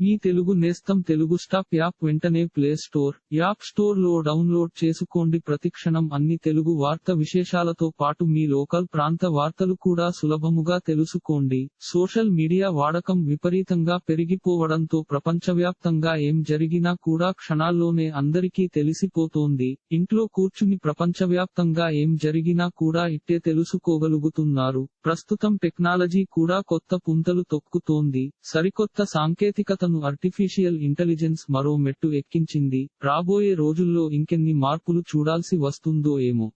మీ తెలుగు నేస్తం Telugu stop app వెంటనే play store app స్టోర్లో డౌన్లోడ్ చేసుకోండి. ప్రతిక్షణం అన్ని తెలుగు వార్త విశేషాలతో పాటు మీ లోకల్ ప్రాంత వార్తలు కూడా సులభముగా తెలుసుకోండి. సోషల్ మీడియా వాడకం విపరీతంగా పెరిగిపోవడంతో ప్రపంచవ్యాప్తంగా ఏం జరిగినా కూడా క్షణాల్లోనే అందరికీ తెలిసిపోతోంది. ఇంట్లో కూర్చుని ప్రపంచవ్యాప్తంగా ఏం జరిగినా కూడా ఇట్టే తెలుసుకోగలుగుతున్నారు. ప్రస్తుతం టెక్నాలజీ కూడా కొత్త పుంతలు తొక్కుతోంది. సరికొత్త సాంకేతికత సాంకేతికతను ఆర్టిఫిషియల్ ఇంటెలిజెన్స్ మరో మెట్టు ఎక్కించింది. రాబోయే రోజుల్లో ఇంకెన్ని మార్పులు చూడాల్సి వస్తుందో ఏమో.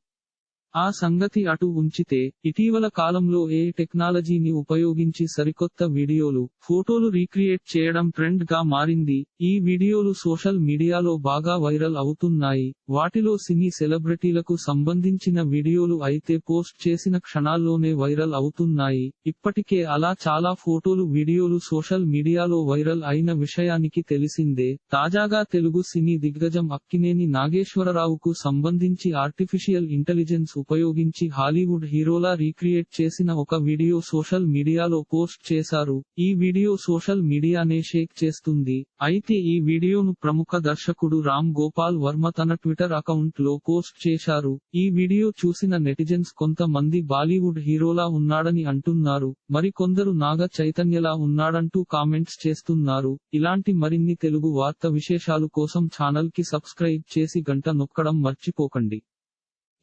ఆ సంగతి అటు ఉంచితే ఇటీవల కాలంలో ఏ టెక్నాలజీని ఉపయోగించి సరికొత్త వీడియోలు ఫోటోలు రీక్రియేట్ చేయడం ట్రెండ్గా మారింది ఈ వీడియోలు సోషల్ మీడియాలో బాగా వైరల్ అవుతున్నాయి వాటిలో సినీ సెలబ్రిటీలకు సంబంధించిన వీడియోలు అయితే పోస్ట్ చేసిన క్షణాల్లోనే వైరల్ అవుతున్నాయి ఇప్పటికే అలా చాలా ఫోటోలు వీడియోలు సోషల్ మీడియాలో వైరల్ అయిన విషయానికి తెలిసిందే తాజాగా తెలుగు సినీ దిగ్గజం అక్కినేని నాగేశ్వరరావుకు సంబంధించి ఆర్టిఫిషియల్ ఇంటెలిజెన్స్ ఉపయోగించి హాలీవుడ్ హీరోలా రీక్రియేట్ చేసిన ఒక వీడియో సోషల్ మీడియాలో పోస్ట్ చేశారు. ఈ వీడియో సోషల్ మీడియానే షేక్ చేస్తుంది. అయితే ఈ వీడియోను ప్రముఖ దర్శకుడు రామ్ గోపాల్ వర్మ తన ట్విట్టర్ అకౌంట్లో పోస్ట్ చేశారు. ఈ వీడియో చూసిన నెటిజన్స్ కొంతమంది బాలీవుడ్ హీరోలా ఉన్నాడని అంటున్నారు. మరి కొందరు నాగ చైతన్యలా ఉన్నాడంటూ కామెంట్స్ చేస్తున్నారు. ఇలాంటి మరిన్ని తెలుగు వార్త విశేషాలు కోసం ఛానల్కి సబ్స్క్రైబ్ చేసి గంట నొక్కడం మర్చిపోకండి.